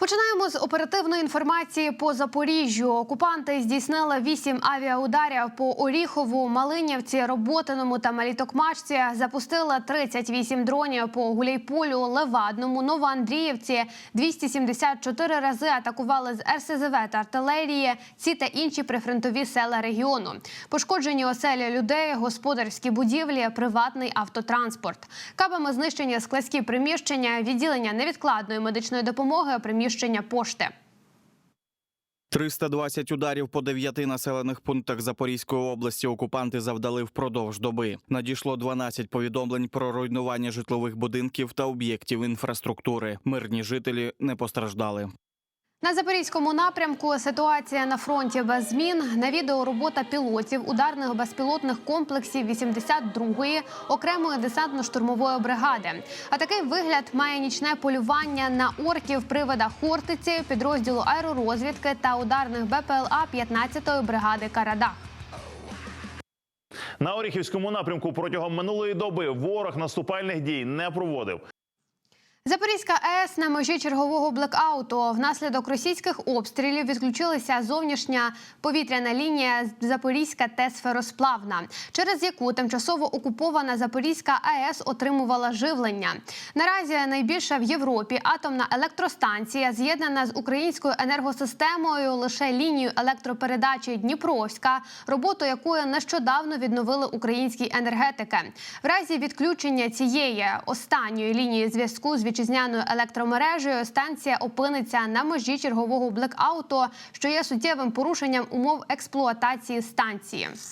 Починаємо з оперативної інформації по Запоріжжю. Окупанти здійснили вісім авіаударів по Оріхову, Малинівці, Роботиному та Малітокмачці. Запустили 38 дронів по Гуляйполю, Левадному, Новоандріївці. 274 рази атакували з РСЗВ та артилерії. Ці та інші прифронтові села регіону. Пошкоджені оселі людей, господарські будівлі, приватний автотранспорт. Кабами знищені складські приміщення, відділення невідкладної медичної допомоги, приміщення пошти. 320 ударів по дев'яти населених пунктах Запорізької області окупанти завдали впродовж доби. Надійшло 12 повідомлень про руйнування житлових будинків та об'єктів інфраструктури. Мирні жителі не постраждали. На запорізькому напрямку ситуація на фронті без змін. На відео робота пілотів ударних безпілотних комплексів 82-ї окремої десантно-штурмової бригади. А такий вигляд має нічне полювання на орків привода Хортиці, підрозділу аеророзвідки та ударних БПЛА 15-ї бригади Карадах. На Оріхівському напрямку протягом минулої доби ворог наступальних дій не проводив. Запорізька АЕС на межі чергового блекауту. Внаслідок російських обстрілів відключилася зовнішня повітряна лінія Запорізька ТЕС Феросплавна, через яку тимчасово окупована Запорізька АЕС отримувала живлення. Наразі найбільша в Європі атомна електростанція з'єднана з українською енергосистемою лише лінією електропередачі Дніпровська, роботу якої нещодавно відновили українські енергетики. В разі відключення цієї останньої лінії зв'язку з вітчизняною електромережею станція опиниться на межі чергового блекауту, що є суттєвим порушенням умов експлуатації станції.